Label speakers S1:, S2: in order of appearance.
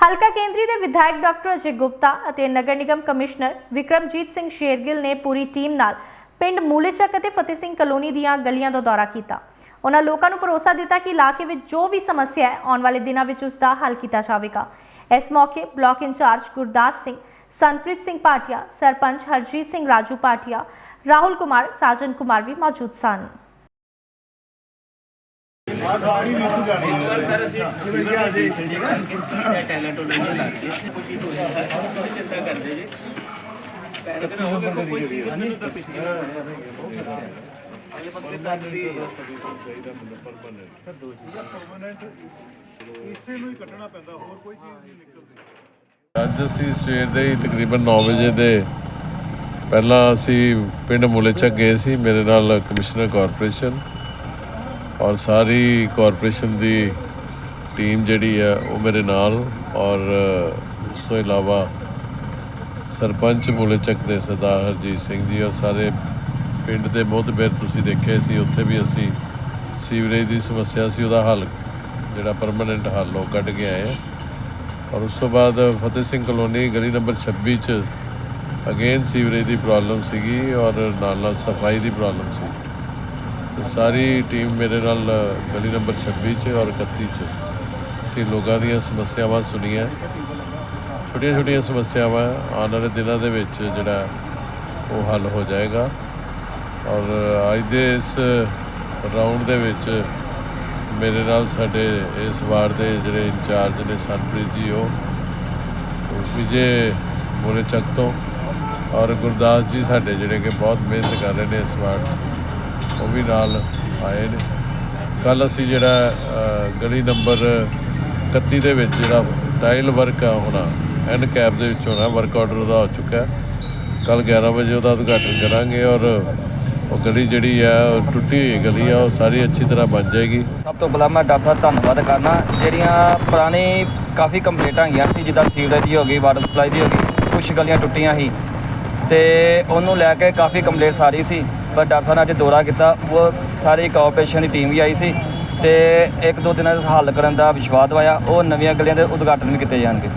S1: ਹਲਕਾ ਕੇਂਦਰੀ ਦੇ ਵਿਧਾਇਕ ਡਾਕਟਰ ਅਜੇ ਗੁਪਤਾ ਅਤੇ ਨਗਰ ਨਿਗਮ ਕਮਿਸ਼ਨਰ ਵਿਕਰਮਜੀਤ ਸਿੰਘ ਸ਼ੇਰਗਿੱਲ ਨੇ ਪੂਰੀ ਟੀਮ ਨਾਲ ਪਿੰਡ ਮੂਲੇਚੱਕ ਅਤੇ ਫਤਿਹ ਸਿੰਘ ਕਲੋਨੀ ਦੀਆਂ ਗਲੀਆਂ ਦਾ ਦੌਰਾ ਕੀਤਾ। ਉਹਨਾਂ ਲੋਕਾਂ ਨੂੰ ਭਰੋਸਾ ਦਿੱਤਾ ਕਿ ਇਲਾਕੇ ਵਿੱਚ ਜੋ ਵੀ ਸਮੱਸਿਆ ਹੈ, ਆਉਣ ਵਾਲੇ ਦਿਨਾਂ ਵਿੱਚ ਉਸ ਦਾ ਹੱਲ ਕੀਤਾ ਜਾਵੇਗਾ। ਇਸ ਮੌਕੇ ਬਲਾਕ ਇੰਚਾਰਜ ਗੁਰਦਾਸ ਸਿੰਘ ਸੰਪ੍ਰੀਤ ਸਿੰਘ ਪਾਟਿਆ ਸਰਪੰਚ ਹਰਜੀਤ ਸਿੰਘ ਰਾਜੂ ਪਾਟਿਆ ਰਾਹੁਲ ਕੁਮਾਰ, ਸਾਜਨ ਕੁਮਾਰ ਵੀ ਮੌਜੂਦ ਸਨ।
S2: ਟੈਲੈਂਟ ਉਹਨਾਂ ਨੂੰ ਲੱਗ ਗਿਆ ਚਿੰਤਾ ਕਰਦੇ ਜੀ ਪੈਰ ਤੇ ਹੋ ਵੇਖੋ ਕੋਈ ਚੀਜ਼ ਮੈਨੂੰ ਦੱਸੀ ਅਜੇ ਬੰਦੇ ਤੱਕ ਦੀ
S3: ਇਸੇ ਨੂੰ ਹੀ ਕੱਢਣਾ ਪੈਂਦਾ ਹੋਰ ਕੋਈ ਚੀਜ਼ ਨਹੀਂ ਨਿਕਲਦੀ
S4: ਅੱਜ ਅਸੀਂ ਸਵੇਰ ਦੇ ਹੀ ਤਕਰੀਬਨ 9 ਵਜੇ ਦੇ ਪਹਿਲਾਂ ਅਸੀਂ ਪਿੰਡ ਮੁਲੇਚੱਕ ਗਏ ਸੀ, ਮੇਰੇ ਨਾਲ ਕਮਿਸ਼ਨਰ ਕਾਰਪੋਰੇਸ਼ਨ। ਔਰ ਸਾਰੀ ਕਾਰਪੋਰੇਸ਼ਨ ਦੀ ਟੀਮ ਜਿਹੜੀ ਹੈ ਉਹ ਮੇਰੇ ਨਾਲ ਔਰ ਉਸ ਤੋਂ ਇਲਾਵਾ ਸਰਪੰਚ ਮੁਲੇਚੱਕ ਦੇ ਸਰਦਾਰ ਹਰਜੀਤ ਸਿੰਘ ਜੀ ਔਰ ਸਾਰੇ ਪਿੰਡ ਦੇ ਮੁੱਦਬੇਰ ਤੁਸੀਂ ਦੇਖਿਆ ਸੀ, ਉੱਥੇ ਵੀ ਅਸੀਂ ਸੀਵਰੇਜ ਦੀ ਸਮੱਸਿਆ ਸੀ, ਉਹਦਾ ਹੱਲ, ਜਿਹੜਾ ਪਰਮਨੈਂਟ ਹੱਲ ਉਹ ਕੱਢ ਕੇ ਆਏ ਹਾਂ ਔਰ ਉਸ ਤੋਂ ਬਾਅਦ ਫਤਿਹ ਸਿੰਘ ਕਲੋਨੀ ਗਲੀ ਨੰਬਰ 26 ਚ ਅਗੇਨ ਸੀਵਰੇਜ ਦੀ ਪ੍ਰੋਬਲਮ ਸੀਗੀ ਔਰ ਨਾਲ ਨਾਲ ਸਫ਼ਾਈ ਦੀ ਪ੍ਰੋਬਲਮ ਸੀ ਸਾਰੀ ਟੀਮ ਮੇਰੇ ਨਾਲ ਗਲੀ ਨੰਬਰ 26 ਚ ਔਰ 31 ਚ। ਅਸੀਂ ਲੋਕਾਂ ਦੀਆਂ ਸਮੱਸਿਆਵਾਂ ਸੁਣੀਆਂ। ਛੋਟੀਆਂ ਛੋਟੀਆਂ ਸਮੱਸਿਆਵਾਂ ਆਉਣ ਵਾਲੇ ਦਿਨਾਂ ਦੇ ਵਿੱਚ ਜਿਹੜਾ ਉਹ ਹੱਲ ਹੋ ਜਾਏਗਾ। ਔਰ ਅੱਜ ਦੇ ਇਸ ਰਾਉਂਡ ਦੇ ਵਿੱਚ ਮੇਰੇ ਨਾਲ ਸਾਡੇ ਇਸ ਵਾਰਡ ਦੇ ਜਿਹੜੇ ਇੰਚਾਰਜ ਨੇ ਸੰਪ੍ਰੀਤ ਜੀ, ਉਹ ਵਿਜੇ ਮੋਰੇ ਚੱਕ ਤੋਂ ਔਰ ਗੁਰਦਾਸ ਜੀ ਸਾਡੇ ਜਿਹੜੇ ਕਿ ਬਹੁਤ ਮਿਹਨਤ ਕਰ ਰਹੇ ਨੇ ਇਸ ਵਾਰਡ ਉਹ ਵੀ ਨਾਲ ਆਏ ਨੇ। ਕੱਲ ਅਸੀਂ ਜਿਹੜਾ ਗਲੀ ਨੰਬਰ 31 ਦੇ ਵਿੱਚ ਜਿਹੜਾ ਟਾਈਲ ਵਰਕ ਆ ਹੋਣਾ ਐਂਡ ਕੈਪ ਦੇ ਵਿੱਚ ਹੋਣਾ ਵਰਕ ਆਰਡਰ ਉਹਦਾ ਹੋ ਚੁੱਕਾ ਕੱਲ 11 ਵਜੇ ਉਹਦਾ ਉਦਘਾਟਨ ਕਰਾਂਗੇ ਔਰ ਉਹ ਗਲੀ ਜਿਹੜੀ ਆ ਟੁੱਟੀ ਹੋਈ ਗਲੀ ਆ, ਉਹ ਸਾਰੀ ਅੱਛੀ ਤਰ੍ਹਾਂ ਬਣ ਜਾਏਗੀ।
S5: ਸਭ ਤੋਂ ਪਹਿਲਾਂ ਮੈਂ ਡਾਕਟਰ ਸਾਹਿਬ ਧੰਨਵਾਦ ਕਰਨਾ। ਜਿਹੜੀਆਂ ਪੁਰਾਣੀ ਕਾਫੀ ਕੰਪਲੇਂਟਾਂ ਹੈਗੀਆਂ ਸੀ, ਜਿੱਦਾਂ ਸੀਵਰੇਜ ਦੀ ਹੋ ਗਈ ਵਾਟਰ ਸਪਲਾਈ ਦੀ ਹੋ ਗਈ ਕੁਝ ਗਲੀਆਂ ਟੁੱਟੀਆਂ ਸੀ। ਤੇ ਉਹਨੂੰ ਲੈ ਕੇ ਕਾਫੀ ਕੰਪਲੇਂਟਸ ਸਾਰੀ ਸੀ। ਪਰ ਡਾਕਟਰ ਸਾਹਿਬ ਨੇ ਅੱਜ ਦੌਰਾ ਕੀਤਾ। ਉਹ ਸਾਰੀ ਕਾਰਪੋਰੇਸ਼ਨ ਦੀ ਟੀਮ ਵੀ ਆਈ ਸੀ ਤੇ ਇੱਕ ਦੋ ਦਿਨਾਂ ਦਾ ਹੱਲ ਕਰਨ ਦਾ ਵਿਸ਼ਵਾਸ ਦਵਾਇਆ। ਉਹ ਨਵੀਆਂ ਗਲੀਆਂ ਦੇ ਉਦਘਾਟਨ ਵੀ ਕੀਤੇ ਜਾਣਗੇ।